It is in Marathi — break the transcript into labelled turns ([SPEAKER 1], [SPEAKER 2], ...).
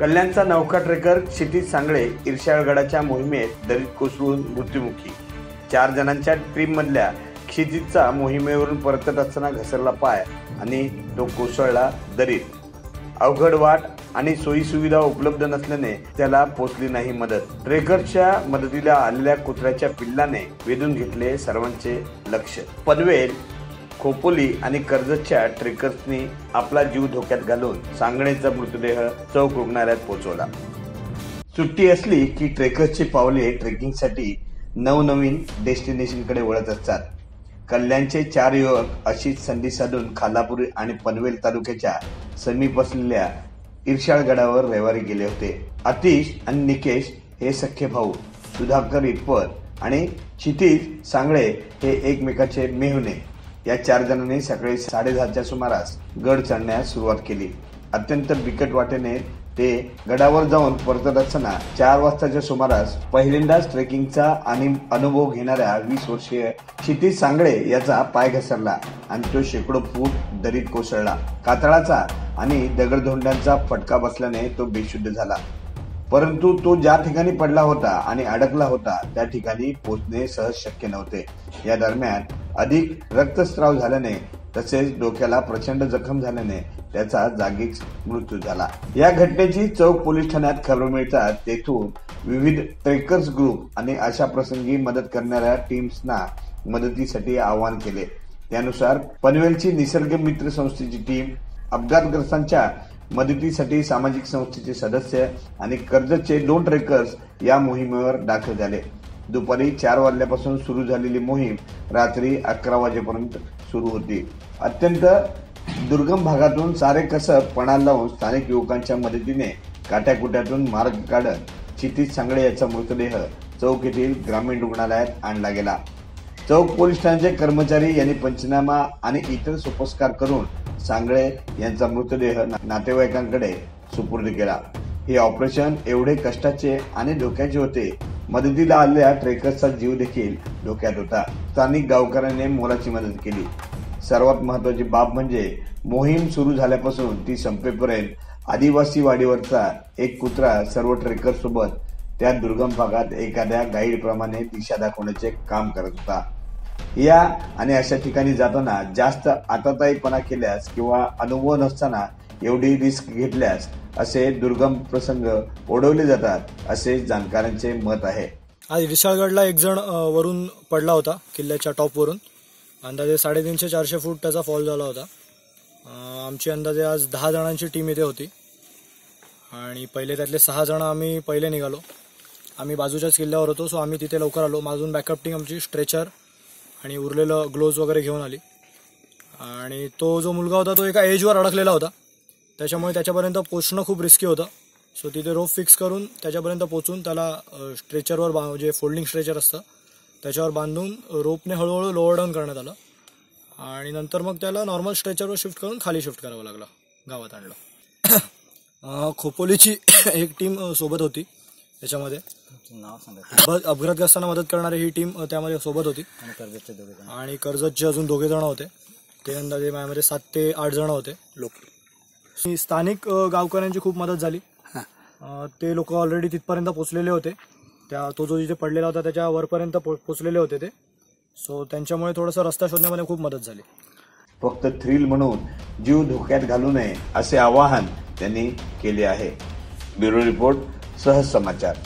[SPEAKER 1] कल्याणचा नौका ट्रेकर क्षितिज सांगळे इर्शाळगडाच्या मोहिमेत दरीत कोसळून मृत्युमुखी. चार जणांच्या टीममधल्या क्षितिजचा मोहिमेवरून परतत असताना घसरला पाय आणि तो कोसळला दरीत. अवघड वाट आणि सोयीसुविधा उपलब्ध नसल्याने त्याला पोचली नाही मदत. ट्रेकरच्या मदतीला आलेल्या कुत्र्याच्या पिल्लाने वेधून घेतले सर्वांचे लक्ष. पनवेल खोपोली आणि कर्जतच्या ट्रेकर्सनी आपला जीव धोक्यात घालून सांगणेचा मृतदेह चौक रुग्णालयात पोहोचवला. सुट्टी असली की ट्रेकर्सची पावले ट्रेकिंगसाठी नवनवीन डेस्टिनेशनकडे वळत असतात. कल्याणचे चार युवक अशीच संधी साधून खालापूर आणि पनवेल तालुक्याच्या समीप असलेल्या इर्शाळगडावर रविवारी गेले होते. अतिश आणि निकेश हे सख्खे भाऊ सुधाकर इटपर आणि क्षितिज सांगळे हे एकमेकाचे मेहुणे. या चार जणांनी सकाळी साडेदहाच्या सुमारास गड चढण्यास सुरुवात केली. अत्यंत बिकट वाटेने ते गडावर जाऊन परतत असताना चार वाजताच्या सुमारास पहिल्यांदाच ट्रेकिंगचा आणि अनुभव घेणाऱ्या वीस वर्षीय क्षितिज सांगळे याचा पाय घसरला आणि तो शेकडो फूट दरीत कोसळला. कातळाचा आणि दगडधोंड्यांचा फटका बसल्याने तो बेशुद्ध झाला. परंतु तो ज्या ठिकाणी पडला होता आणि अडकला होता त्या ठिकाणी पोहोचणे सहज शक्य नव्हते. या दरम्यान अधिक रक्तस्राव झाल्याने तसेच डोक्याला प्रचंड जखम झाल्याने त्याचा जागीच मृत्यू झाला. या घटनेची चौक पोलीस ठाण्यात खबर मिळतात. तेथून विविध ट्रेकर्स ग्रुप आणि अशा प्रसंगी मदत करणाऱ्या टीम्सना मदतीसाठी आवाहन केले. त्यानुसार पनवेलची निसर्ग मित्र संस्थेची टीम अपघातग्रस्तांच्या मदतीसाठी सामाजिक संस्थेचे सदस्य आणि कर्जतचे दोन ट्रेकर्स या मोहिमेवर दाखल झाले. दुपारी चार वाजल्यापासून सुरू झालेली मोहीम रात्री अकरा वाजेपर्यंत सुरू होती. अत्यंत दुर्गम भागातून सारे कसब पणाला लावून स्थानिक युवकांच्या मदतीने काट्याकुट्यातून मार्ग काढत क्षितिज सांगळे याचा मृतदेह चौक येथील ग्रामीण रुग्णालयात आणला गेला. चौक पोलीस ठाण्याचे कर्मचारी यांनी पंचनामा आणि इतर सोपस्कार करून सांगळे यांचा मृतदेह नातेवाईकांकडे सुपूर्द केला. हे ऑपरेशन एवढे कष्टाचे आणि धोक्याचे होते मदतीला आलेल्या ट्रेकर्सचा जीव देखील धोक्यात होता. स्थानिक गावकऱ्यांनी मोलाची मदत केली. सर्वात महत्वाची बाब म्हणजे मोहीम सुरू झाल्यापासून ती संपेपर्यंत आदिवासी वाडीवरचा एक कुत्रा सर्व ट्रेकर सोबत त्या दुर्गम भागात एखाद्या गाईड प्रमाणे दिशा दाखवण्याचे काम करत होता. या आणि अशा ठिकाणी जाताना जास्त आताताईपणा केल्यास किंवा अनुभव नसताना एवढी रिस्क घेतल्यास असे दुर्गम प्रसंग ओढवले जातात असे जाणकारांचे मत आहे.
[SPEAKER 2] आज विशाळगडला एक जण वरून पडला होता किल्ल्याच्या टॉपवरून अंदाजे साडेतीनशे चारशे फूट त्याचा फॉल झाला होता. आमची अंदाजे आज दहा जणांची टीम इथे होती. आणि पहिले त्यातले सहा जण आम्ही पहिले निघालो. आम्ही बाजूच्याच किल्ल्यावर होतो सो आम्ही तिथे लवकर आलो. माझून बॅकअप टीम आमची स्ट्रेचर आणि उरलेलं ग्लोव्ज वगैरे घेऊन आली. आणि तो जो मुलगा होता तो एका एजवर अडकलेला होता. त्याच्यामुळे त्याच्यापर्यंत पोचणं खूप रिस्की होतं. सो तिथे रोप फिक्स करून त्याच्यापर्यंत पोचून त्याला स्ट्रेचरवर बा जे फोल्डिंग स्ट्रेचर असतं त्याच्यावर बांधून रोपने हळूहळू लोअर डाऊन करण्यात आलं. आणि नंतर मग त्याला नॉर्मल स्ट्रेचरवर शिफ्ट करून खाली शिफ्ट करावं लागलं गावात आणलं. खोपोलीची एक टीम सोबत होती त्याच्यामध्ये.
[SPEAKER 3] नाव
[SPEAKER 2] अपघातग्रस्तांना मदत करणारी ही टीम त्यामध्ये सोबत होती.
[SPEAKER 3] आणि कर्जतचे
[SPEAKER 2] अजून दोघे जण होते. ते अंदाजे माझ्यामध्ये सात ते आठ जण होते. लोक स्थानिक गावकऱ्यांची खूप मदत झाली. ते लोक ऑलरेडी तिथपर्यंत पोचलेले होते. त्या तो जो जिथे पडलेला होता त्याच्या वरपर्यंत पो- पोचलेले होते ते. सो त्यांच्यामुळे थोडंसं रस्ता शोधण्यामध्ये खूप मदत झाली.
[SPEAKER 1] फक्त थ्रिल म्हणून जीव धोक्यात घालू नये असे आवाहन त्यांनी केले आहे. ब्युरो रिपोर्ट सहज समाचार.